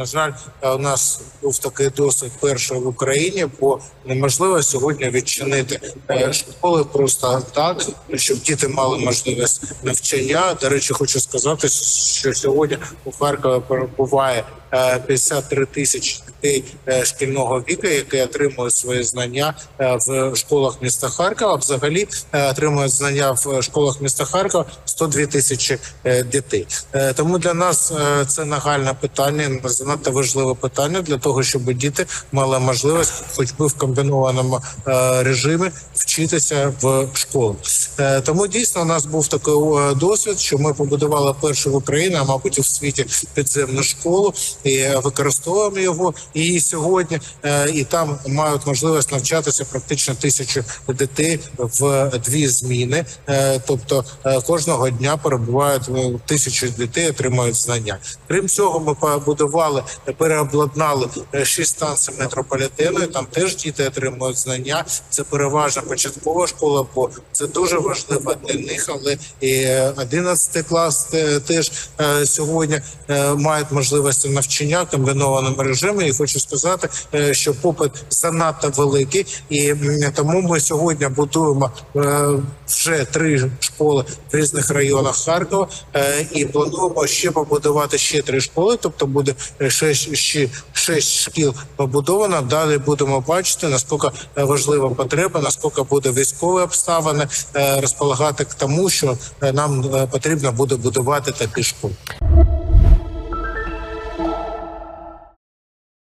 на жаль, у нас був такий досвід перший в Україні, бо неможливо сьогодні відчинити е, школи просто так, щоб діти мали можливість навчання. До речі, хочу сказати, що сьогодні у Харкові перебуває е, 53 тисячі дітей е, шкільного віку, які отримують свої знання е, в школах міста Харкова. Взагалі е, отримують знання в школах міста Харкова 102 тисячі е, дітей. Е, Тому для нас е, це нагальне питання, занадто важливе питання для того, щоб діти мали можливість, хоч би в комбінованому е, режимі, вчитися в школах. Е, Тому дійсно у нас був такий е, досвід, що ми побудували першу в Україні, а мабуть в світі підземну школу і використовуємо його. І сьогодні е, і там мають можливість навчатися практично тисячу дітей в дві зміни. Е, Тобто е, кожного дня перебувають е, тисячу дітей, отримують знання. Крім цього, ми побудували, переобладнали шість станцій метрополітену. Там теж діти отримують знання. Це переважно початкова школа, бо це дуже важливо для них. Але і 11 клас теж сьогодні мають можливості навчання в комбінованому режимі. І хочу сказати, е, що попит занадто великий, і тому ми сьогодні будуємо е, вже три школи в різних районах Харкова е, і плануємо ще побудувати ще три школи. Тобто буде шесть, ще шесть шкіл побудовано. Далі будемо бачити наскільки важлива потреба, наскільки буде військові обставини розполагати к тому, що нам потрібно буде будувати такі школи.